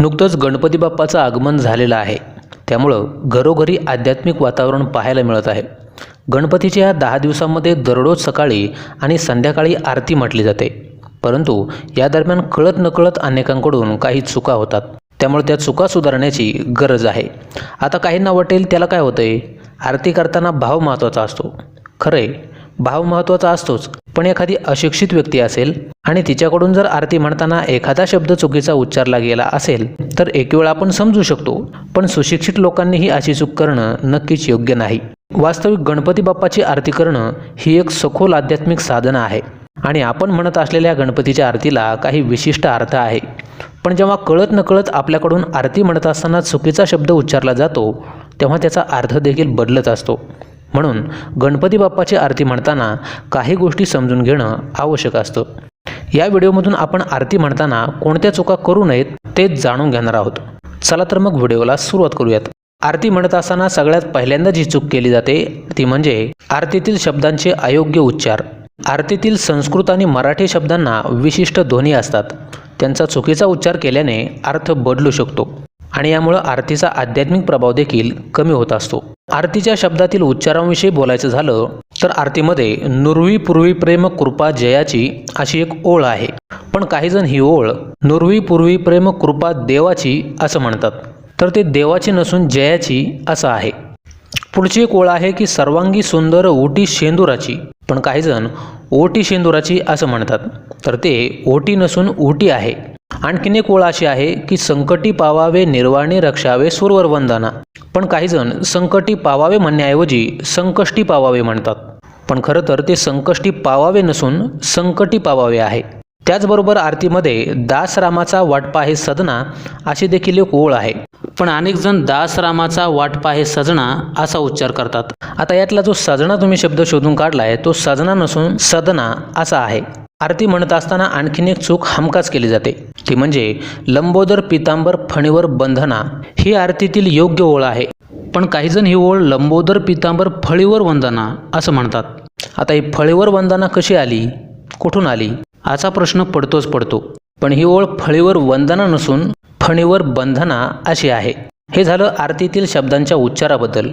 नुकतंच गणपती बाप्पाचं आगमन झालेलं आहे. त्यामुळं घरोघरी आध्यात्मिक वातावरण पाहायला मिळत आहे. गणपतीच्या या दहा दिवसांमध्ये दररोज सकाळी आणि संध्याकाळी आरती म्हटली जाते. परंतु या दरम्यान कळत नकळत अनेकांकडून काही चुका होतात. त्यामुळे त्या चुका सुधारण्याची गरज आहे. आता काहींना वाटेल त्याला काय होतंय? आरती करताना भाव महत्त्वाचा असतो. खरंय भाव महत्त्वाचा असतोच. पण एखादी अशिक्षित व्यक्ती असेल आणि तिच्याकडून जर आरती म्हणताना एखादा शब्द चुकीचा उच्चारला गेला असेल तर एक वेळ आपण समजू शकतो पण सुशिक्षित लोकांनी ही अशी चूक करणं नक्कीच योग्य नाही. वास्तविक गणपती बाप्पाची आरती करणं ही एक सखोल आध्यात्मिक साधना आहे. आणि आपण म्हणत असलेल्या गणपतीच्या आरतीला काही विशिष्ट अर्थ आहे. पण जेव्हा कळत नकळत आपल्याकडून आरती म्हणत असताना चुकीचा शब्द उच्चारला जातो तेव्हा त्याचा अर्थ देखील बदलत असतो. म्हणून गणपती बाप्पाची आरती म्हणताना काही गोष्टी समजून घेणं आवश्यक असतं. या व्हिडिओमधून आपण आरती म्हणताना कोणत्या चुका करू नयेत तेच जाणून घेणार आहोत. चला तर मग व्हिडिओला सुरुवात करूयात. आरती म्हणत असताना सगळ्यात पहिल्यांदा जी चूक केली जाते ती म्हणजे आरतीतील शब्दांचे अयोग्य उच्चार. आरतीतील संस्कृत आणि मराठी शब्दांना विशिष्ट ध्वनी असतात. त्यांचा चुकीचा उच्चार केल्याने अर्थ बदलू शकतो आणि यामुळं आरतीचा आध्यात्मिक प्रभाव देखील कमी होत असतो. आरतीच्या शब्दातील उच्चारांविषयी बोलायचं झालं तर आरतीमध्ये नुर्वी पूर्वी प्रेम कृपा जयाची अशी एक ओळ आहे. पण काही जण ही ओळ नुर्वी पूर्वी प्रेम कृपा देवाची असं म्हणतात. तर ते देवाची नसून जयाची असं आहे. पुढची एक ओळ आहे की सर्वांगी सुंदर ओटी शेंदुराची. पण काही जण ओटी शेंदुराची असं म्हणतात. तर ते ओटी नसून ओटी आहे. आणखीन एक ओळ अशी आहे की संकटी पावावे निर्वाणे रक्षावे सुरवर वंदना पण काही जण संकटी पावावे म्हणण्याऐवजी संकष्टी पावावे म्हणतात. पण खरं तर ते संकष्टी पावावे नसून संकटी पावावे आहे. त्याचबरोबर आरतीमध्ये दासरामाचा वाटपा हे सदना अशी देखील एक ओळ आहे. पण अनेक जण दासरामाचा वाटपा हे सजना असा उच्चार करतात. आता यातला जो सजना तुम्ही शब्द शोधून काढलाय तो सजना नसून सदना असा आहे. आरती म्हणत असताना आणखीन एक चूक हमखास केली जाते. ती म्हणजे लंबोदर पितांबर फणीवर बंधना ही आरतीतील योग्य ओळ आहे. पण काहीजण ही ओळ लंबोदर पितांबर फळीवर वंदना असं म्हणतात. आता ही फळीवर वंदना कशी आली? कुठून आली? असा प्रश्न पडतोच पडतो. पण ही ओळ फळीवर वंदना नसून फणीवर बंधना अशी आहे. हे झालं आरतीतील शब्दांच्या उच्चाराबद्दल.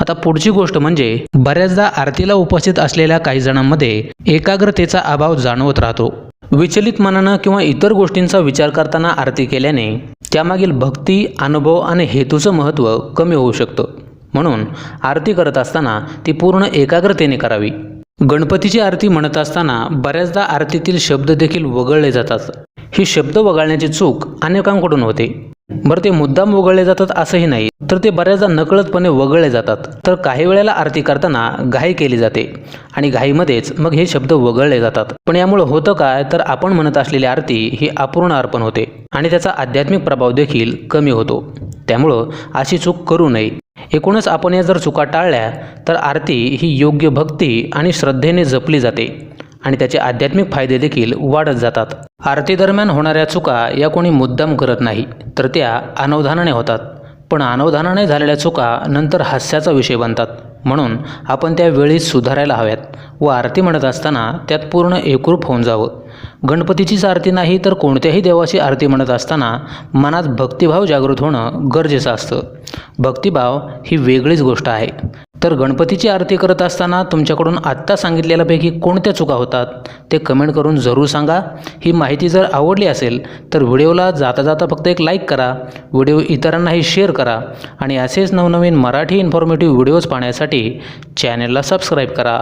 आता पुढची गोष्ट म्हणजे बऱ्याचदा आरतीला उपस्थित असलेल्या काही जणांमध्ये एकाग्रतेचा अभाव जाणवत राहतो. विचलित मनानं किंवा इतर गोष्टींचा विचार करताना आरती केल्याने त्यामागील भक्ती अनुभव आणि हेतूचं महत्त्व कमी होऊ शकतं. म्हणून आरती करत असताना ती पूर्ण एकाग्रतेने करावी. गणपतीची आरती म्हणत असताना बऱ्याचदा आरतीतील शब्द देखील वगळले जातात. ही शब्द वगळण्याची चूक अनेकांकडून होते. बरं ते मुद्दाम वगळले जातात असंही नाही तर ते बऱ्याचदा नकळतपणे वगळले जातात. तर काही वेळेला आरती करताना घाई केली जाते आणि घाईमध्येच मग हे शब्द वगळले जातात. पण यामुळे होतं काय तर आपण म्हणत असलेली आरती ही अपूर्ण अर्पण होते आणि त्याचा आध्यात्मिक प्रभाव देखील कमी होतो. त्यामुळं अशी चूक करू नये. एकूणच आपण या जर चुका टाळल्या तर आरती ही योग्य भक्ती आणि श्रद्धेने जपली जाते. आणि त्याचे आध्यात्मिक फायदे देखील वाढत जातात. आरती दरम्यान होणाऱ्या चुका या कोणी मुद्दाम करत नाही तर त्या अनवधानाने होतात. पण अनवधानाने झालेल्या चुका नंतर हास्याचा विषय बनतात. म्हणून आपण त्या वेळी सुधारायला हव्यात व आरती म्हणत असताना त्यात पूर्ण एकरूप होऊन जावं. गणपतीचीच आरती नाही तर कोणत्याही देवाची आरती म्हणत असताना मनात भक्तिभाव जागृत होणं गरजेचं असतं. भक्तिभाव ही वेगळीच गोष्ट आहे. तर गणपतीची आरती करत असताना तुमच्याकडून आत्ता सांगितलेल्यापैकी कोणत्या चुका होतात ते कमेंट करून जरूर सांगा. ही माहिती जर आवडली असेल तर व्हिडिओला जाता जाता फक्त एक लाईक करा. व्हिडिओ इतरांनाही शेअर करा आणि असेच नवनवीन मराठी इन्फॉर्मेटिव्ह व्हिडिओज पाहण्यासाठी चॅनलला सबस्क्राईब करा.